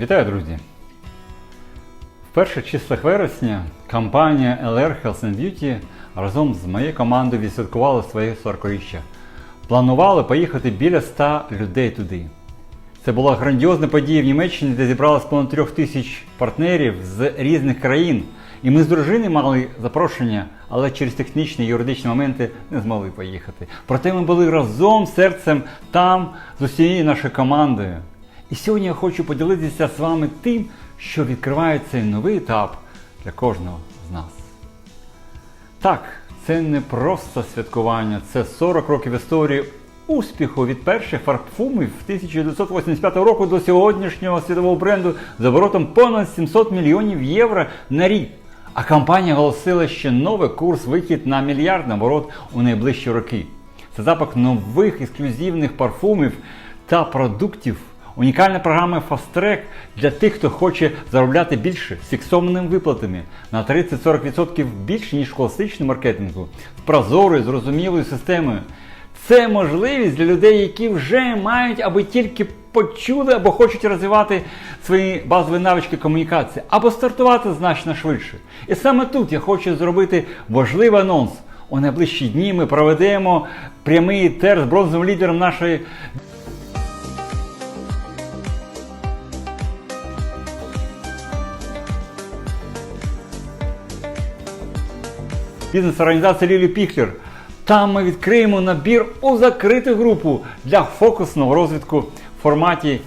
Вітаю, друзі! В перших числах вересня компанія LR Health and Beauty разом з моєю командою відсвяткувала своє 40-річчя. Планували поїхати біля 100 людей туди. Це була грандіозна подія в Німеччині, де зібралось понад трьох тисяч партнерів з різних країн. І ми з дружиною мали запрошення, але через технічні і юридичні моменти не змогли поїхати. Проте ми були разом серцем там з усією нашою командою. І сьогодні я хочу поділитися з вами тим, що відкриває цей новий етап для кожного з нас. Так, це не просто святкування, це 40 років історії успіху від перших парфумів 1985 року до сьогоднішнього світового бренду з оборотом понад 700 мільйонів євро на рік. А компанія оголосила ще новий курс вихід на мільярдний оборот у найближчі роки. Це запах нових ексклюзивних парфумів та продуктів. Унікальна програма Fast Track для тих, хто хоче заробляти більше з фіксованими виплатами на 30-40% більше, ніж в класичному маркетингу, з прозорою, зрозумілою системою. Це можливість для людей, які вже мають або тільки почули, або хочуть розвивати свої базові навички комунікації, або стартувати значно швидше. І саме тут я хочу зробити важливий анонс. У найближчі дні ми проведемо прямий тер з бронзовим лідером нашої бізнес-організації Лілі Піхлер. Там ми відкриємо набір у закриту групу для фокусного розвитку в форматі.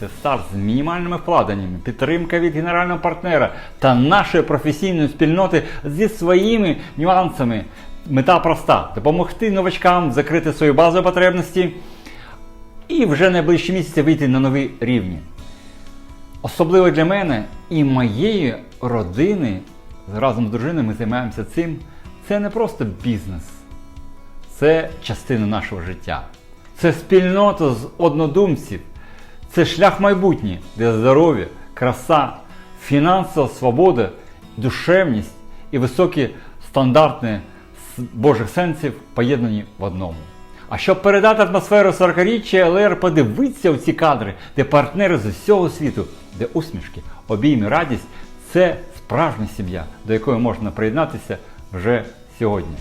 Це старт з мінімальними вкладеннями, підтримка від генерального партнера та нашої професійної спільноти зі своїми нюансами. Мета проста: допомогти новачкам закрити свої базові потребності і вже найближчі місяці вийти на нові рівні. Особливо для мене і моєї родини, разом з дружиною ми займаємося цим. Це не просто бізнес, це частина нашого життя. Це спільнота з однодумців, це шлях майбутнє, де здоров'я, краса, фінансова свобода, душевність і високі стандарти Божих сенсів поєднані в одному. А щоб передати атмосферу 40-річчя, ЛР подивиться у ці кадри, де партнери з усього світу, де усмішки, обійми, радість це справжня сім'я, до якої можна приєднатися вже сьогодні.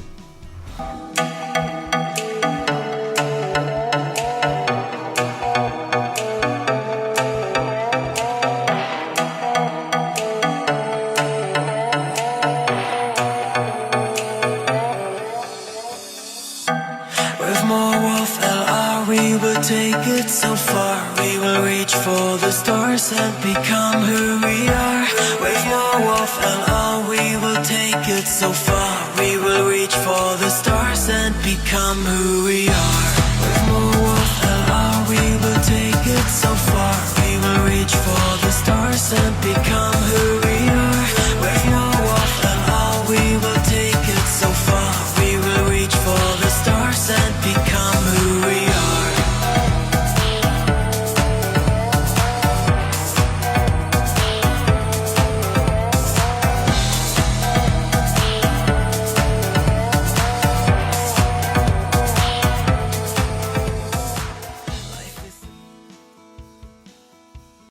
With more Wolf LR, we off and on We will take it so far. We will reach for the stars and become who we are. With more wolf and all We will take it so far. We will reach for the stars and become who